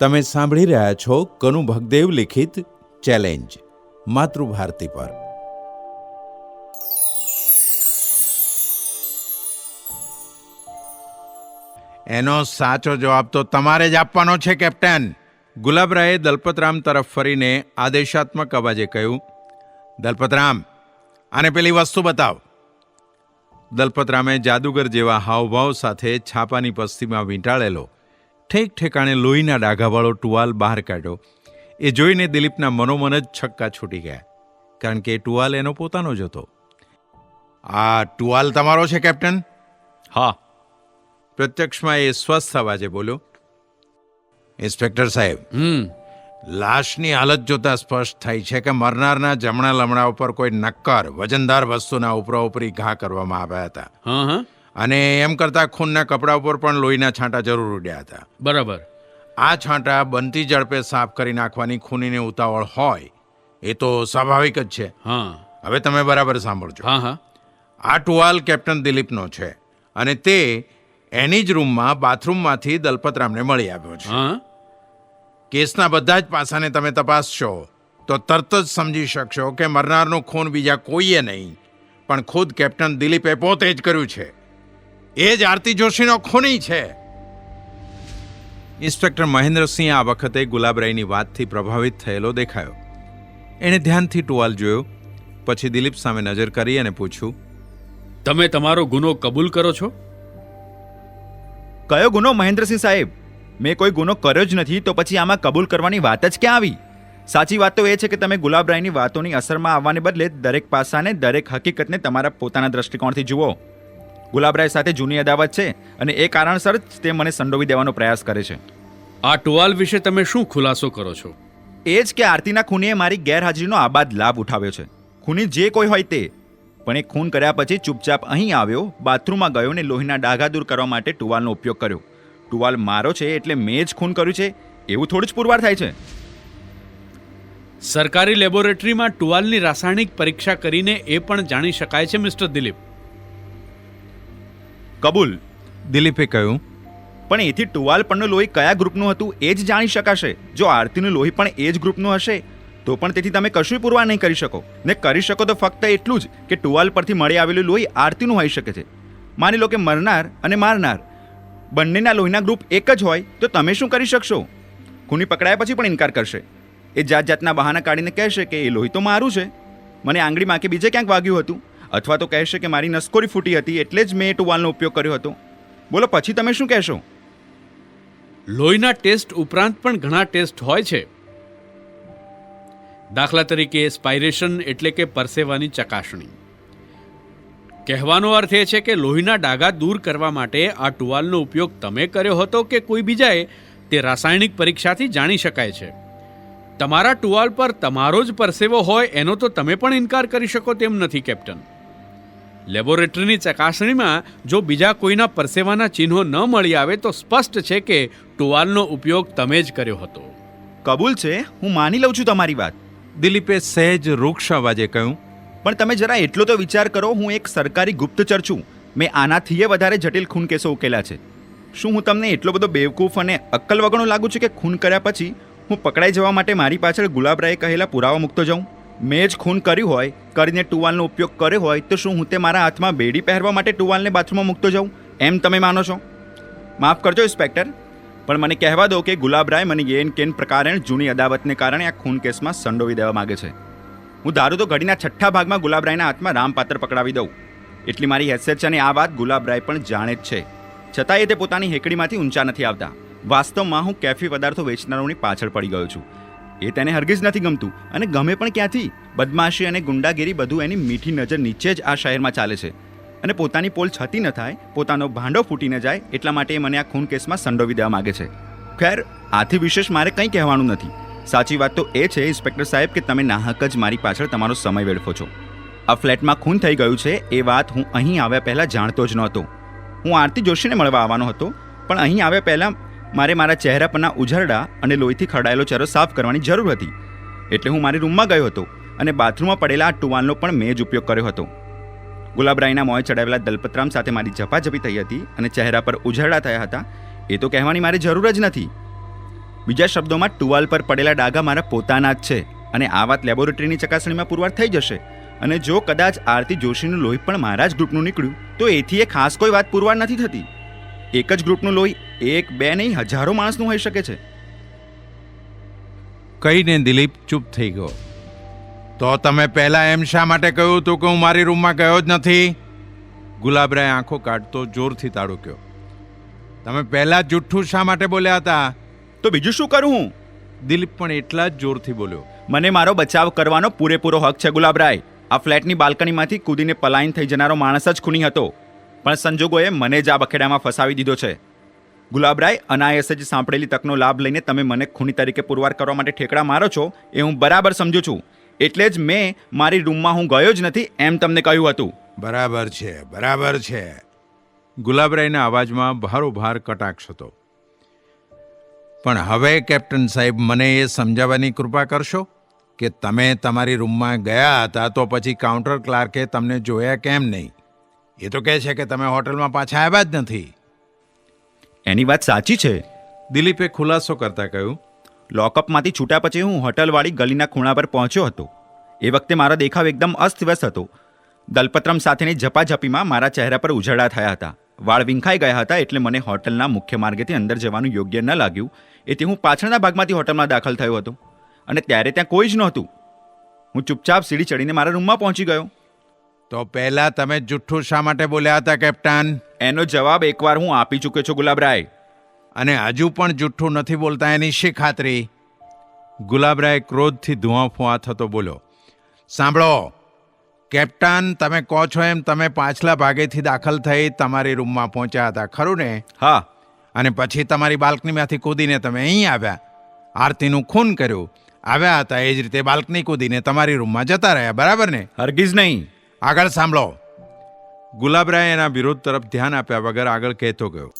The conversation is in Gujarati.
તમે સાંભળી રહ્યા છો કનુ ભગદેવ લિખિત ચેલેન્જ, માતૃભારતી પર. એનો સાચો જવાબ તો તમારે જ આપવાનો છે, કેપ્ટન. ગુલાબરાયે દલપતરામ તરફ ફરીને આદેશાત્મક અવાજે કહ્યું, દલપતરામ, આને પેલી વસ્તુ બતાવ. દલપતરામે જાદુગર જેવા હાવભાવ સાથે છાપાની પસ્તીમાં વીંટાળેલો ઠેક ઠેકાણે લોહીના ડાઘાવાળો ટુવાલ બહાર કાઢ્યો. એ જોઈને દિલીપના મનોમન જ છક્કા છૂટી ગયા કારણ કે એ ટુવાલ એનો પોતાનો જ હતો. આ ટુવાલ તમારો છે કેપ્ટન? હા. પ્રત્યક્ષમાં એ સ્વસ્થ અવાજે બોલ્યો. ઇન્સ્પેક્ટર સાહેબ હમ. લાશની હાલત જોતા સ્પષ્ટ થાય છે કે મરનારના જમણા લમણા ઉપર કોઈ નક્કર વજનદાર વસ્તુના ઉપરા ઉપરી ઘા કરવામાં આવ્યા હતા. હા હા. અને એમ કરતા ખૂનના કપડા ઉપર પણ લોહીના છાંટા જરૂર ઉડ્યા હતા. બરાબર. આ છાંટા બનતી ઝડપે સાફ કરી નાખવાની ખૂનીને ઉતાવળ હોય એ તો સ્વાભાવિક જ છે. હા. હવે તમે બરાબર સાંભળજો. હા હા. આ ટુવાલ કેપ્ટન દિલીપનો છે અને તે એની જ રૂમમાં બાથરૂમમાંથી દલપતરામને મળી આવ્યો છે. કેસના બધા જ પાસાને તમે તપાસશો તો તરત જ સમજી શકશો કે મરનારનું ખૂન બીજા કોઈએ નહીં પણ ખુદ કેપ્ટન દિલીપે પોતે જ કર્યું છે. એ જ આરતી જોશીનો ખૂની છે. ઇન્સ્પેક્ટર મહેન્દ્રસિંહ આ વખતે ગુલાબરાયની વાતથી પ્રભાવિત થયેલો દેખાયો. એણે ધ્યાનથી ટુવાલ જોયો પછી દિલીપ સામે નજર કરી અને પૂછ્યું તમે તમારો ગુનો કબૂલ કરો છો? કયો ગુનો મહેન્દ્રસિંહ સાહેબ? મેં કોઈ ગુનો કર્યો જ નથી તો પછી આમાં કબૂલ કરવાની વાત જ ક્યાં આવી? સાચી વાત તો એ છે કે તમે ગુલાબરાયની વાતોની અસરમાં આવવાને બદલે દરેક પાસાને દરેક હકીકતને તમારા પોતાના દ્રષ્ટિકોણથી જુઓ. ગુલાબરાય સાથે જૂની અદાવત છે અને એ કારણસર જ તે મને સંડોવી દેવાનો પ્રયાસ કરે છે. આ ટુવાલ વિશે તમે શું ખુલાસો કરો છો? એ જ કે આરતીના ખૂનીએ મારી ગેરહાજરીનો આબાદ લાભ ઉઠાવ્યો છે. ખૂની જે કોઈ હોય તે. પણ એ ખૂન કર્યા પછી ચૂપચાપ અહીં આવ્યો બાથરૂમમાં ગયો ને લોહીના ડાઘા દૂર કરવા માટે ટુવાલનો ઉપયોગ કર્યો. ટુવાલ મારો છે એટલે મેં જ ખૂન કર્યું છે એવું થોડું જ પુરવાર થાય છે. સરકારી લેબોરેટરીમાં ટુવાલની રાસાયણિક પરીક્ષા કરીને એ પણ જાણી શકાય છે મિસ્ટર દિલીપ. કબૂલ. દિલીપે કહ્યું પણ એથી ટુવાલ પરનું લોહી કયા ગ્રુપનું હતું એ જ જાણી શકાશે. જો આરતીનું લોહી પણ એ જ ગ્રુપનું હશે તો પણ તેથી તમે કશું પુરવાર નહીં કરી શકો. ને કરી શકો તો ફક્ત એટલું જ કે ટુવાલ પરથી મળી આવેલું લોહી આરતીનું હોઈ શકે છે. માની લો કે મરનાર અને મારનાર બંનેના લોહીના ગ્રુપ એક જ હોય તો તમે શું કરી શકશો? ખૂની પકડાયા પછી પણ ઇનકાર કરશે. એ જાત જાતના બહાના કાઢીને કહેશે કે એ લોહી તો મારું છે. મને આંગળીમાં કે બીજે ક્યાંક વાગ્યું હતું. અથવા તો કહેશે કે મારી નસકોરી ફૂટી હતી એટલે જ મેં ટુવાલનો ઉપયોગ કર્યો હતો. બોલો, પછી તમે શું કહેશો? લોહીના ટેસ્ટ ઉપરાંત પણ ઘણા ટેસ્ટ હોય છે. દાખલા તરીકે સ્પાઇરેશન એટલે કે પરસેવાની ચકાસણી. કહેવાનો અર્થ એ છે કે લોહીના ડાઘા દૂર કરવા માટે આ ટુવાલનો ઉપયોગ તમે કર્યો હતો કે કોઈ બીજાએ તે રાસાયણિક પરીક્ષાથી જાણી શકાય છે. તમારા ટુવાલ પર તમારો જ પરસેવો હોય એનો તો તમે પણ ઇનકાર કરી શકો તેમ નથી, કેપ્ટન. લેબોરેટરીની ચકાસણીમાં જો બીજા કોઈના પરસેવાના ચિહ્નો ન મળી આવે તો સ્પષ્ટ છે કે ટુવાલનો ઉપયોગ તમે જ કર્યો હતો. કબૂલ છે? હું માની લઉં છું તમારી વાત. દિલીપે સહેજ રૂક્ષ અવાજે કહ્યું પણ તમે જરા એટલો તો વિચાર કરો હું એક સરકારી ગુપ્તચર છું. મેં આનાથીય વધારે જટિલ ખૂન કેસો ઉકેલા છે. શું હું તમને એટલો બધો બેવકૂફ અને અક્કલ વગણો લાગુ છું કે ખૂન કર્યા પછી હું પકડાઈ જવા માટે મારી પાછળ ગુલાબરાએ કહેલા પુરાવા મૂકતો જાઉં? મેં જ ખૂન કર્યું હોય, કરીને ટુવાલનો ઉપયોગ કર્યો હોય, તો શું હું તે મારા હાથમાં બેડી પહેરવા માટે ટુવાલને બાથરૂમમાં મૂકતો જાઉં? એમ તમે માનો છો? માફ કરજો, ઇન્સ્પેક્ટર. પણ મને કહેવા દો કે ગુલાબરાય મને યેન કેન પ્રકારે જૂની અદાવતને કારણે આ ખૂન કેસમાં સંડોવી દેવા માગે છે. હું ધારું તો ઘડીના છઠ્ઠા ભાગમાં ગુલાબરાયના હાથમાં રામપાત્ર પકડાવી દઉં. એટલી મારી હેસિયત છે અને આ વાત ગુલાબરાય પણ જાણે જ છે. છતાંય તે પોતાની હેકડીમાંથી ઊંચા નથી આવતા. વાસ્તવમાં હું કેફી પદાર્થો વેચનારોની પાછળ પડી ગયો છું. એ તેને હરગીજ નથી ગમતું. અને ગમે પણ ક્યાંથી? બદમાશી અને ગુંડાગીરી બધું એની મીઠી નજર નીચે જ આ શહેરમાં ચાલે છે. અને પોતાની પોલ છતી ન થાય, પોતાનો ભાંડો ફૂટી ન જાય, એટલા માટે એ મને આ ખૂન કેસમાં સંડોવી દેવા માગે છે. ખેર, આથી વિશેષ મારે કંઈ કહેવાનું નથી. સાચી વાત તો એ છે, ઇન્સ્પેક્ટર સાહેબ, કે તમે નાહક જ મારી પાછળ તમારો સમય વેડફો છો. આ ફ્લેટમાં ખૂન થઈ ગયું છે, એ વાત હું અહીં આવ્યા પહેલાં જાણતો જ નહોતો. હું આરતી જોશીને મળવા આવવાનો હતો, પણ અહીં આવ્યા પહેલાં મારે મારા ચહેરા પરના ઉઝરડા અને લોહીથી ખરડાયેલો ચહેરો સાફ કરવાની જરૂર હતી. એટલે હું મારી રૂમમાં ગયો હતો અને બાથરૂમમાં પડેલા આ ટુવાલનો પણ મેં જ ઉપયોગ કર્યો હતો. ગુલાબરાયના મોંએ ચડાવેલા દલપતરામ સાથે મારી ઝપાઝપી થઈ હતી અને ચહેરા પર ઉઝરડા થયા હતા. એ તો કહેવાની મારી જરૂર જ નથી. બીજા શબ્દોમાં, ટુવાલ પર પડેલા ડાઘા મારા પોતાના જ છે અને આ વાત લેબોરેટરીની ચકાસણીમાં પુરવાર થઈ જશે. અને જો કદાચ આરતી જોશીનું લોહી પણ મારા જ ગ્રુપનું નીકળ્યું, તો એથી એ ખાસ કોઈ વાત પુરવાર નથી થતી. એક જ ગ્રુપનું લોહી એક બે નહીં હજારો માણસનું હોઈ શકે છે. કહીને દિલીપ ચૂપ થઈ ગયો. તો તમે પહેલા એમ શા માટે કહ્યું હતું કે હું મારી રૂમમાં ગયો જ નથી? ગુલાબરાય આંખો કાઢતો જોરથી તાડુક્યો તમે પહેલા જુઠ્ઠું શા માટે બોલ્યા હતા? તો બીજું શું કરું હું? દિલીપ પણ એટલા જ જોરથી બોલ્યો. મને મારો બચાવ કરવાનો પૂરેપૂરો હક છે ગુલાબરાય. આ ફ્લેટની બાલ્કનીમાંથી કૂદીને પલાયન થઈ જનારો માણસ જ ખૂની હતો. પણ સંજોગોએ મને જ આ બખેડામાં ફસાવી દીધો છે. ગુલાબરાય, અનાયસે જ સાંપડેલી તકનો લાભ લઈને તમે મને ખૂની તરીકે પુરવાર કરવા માટે ઠેકડા મારો છો એ હું બરાબર સમજુ છું. એટલે જ મેં મારી રૂમમાં હું ગયો જ નથી એમ તમને કહ્યું હતું. બરાબર છે બરાબર છે. ગુલાબરાયના અવાજમાં ભારોભાર કટાક્ષ હતો. પણ હવે, કેપ્ટન સાહેબ, મને એ સમજાવવાની કૃપા કરશો કે તમે તમારી રૂમમાં ગયા હતા તો પછી કાઉન્ટર ક્લાર્કે તમને જોયા કેમ નહીં? એ તો કહે છે કે તમે હોટલમાં પાછા આવ્યા જ નથી. એની વાત સાચી છે. દિલીપે ખુલાસો કરતા કહ્યું લોકઅપમાંથી છૂટા પછી હું હોટલવાળી ગલીના ખૂણા પર પહોંચ્યો હતો. એ વખતે મારો દેખાવ એકદમ અસ્તવ્યસ્ત હતો. દલપત્રમ સાથેની ઝપાઝપીમાં મારા ચહેરા પર ઉજળા થયા હતા. વાળ વિંખાઈ ગયા હતા એટલે મને હોટલના મુખ્ય માર્ગેથી અંદર જવાનું યોગ્ય ન લાગ્યું. એથી હું પાછળના ભાગમાંથી હોટલમાં દાખલ થયો હતો. અને ત્યારે ત્યાં કોઈ જ નહોતું. હું ચૂપચાપ સીડી ચડીને મારા રૂમમાં પહોંચી ગયો. તો પહેલા તમે જુઠ્ઠું શા માટે બોલ્યા હતા કેપ્ટન? એનો જવાબ એકવાર હું આપી ચૂક્યો છું ગુલાબરાય. અને હજુ પણ જુઠ્ઠું નથી બોલતા એની શી ખાતરી? ગુલાબરાય ક્રોધથી ધુઆફુઆ થતો બોલ્યો સાંભળો કેપ્ટન તમે કહો છો એમ તમે પાછલા ભાગેથી દાખલ થઈ તમારી રૂમમાં પહોંચ્યા હતા ખરું ને? હા. અને પછી તમારી બાલ્કનીમાંથી કૂદીને તમે અહીં આવ્યા. આરતીનું ખૂન કર્યું. આવ્યા હતા એ જ રીતે બાલ્કની કૂદીને તમારી રૂમમાં જતા રહ્યા બરાબર ને? હરગીઝ નહીં. આગળ સાંભળો. ગુલાબરાય એના વિરોધ તરફ ધ્યાન આપ્યા વગર આગળ કહેતો ગયો.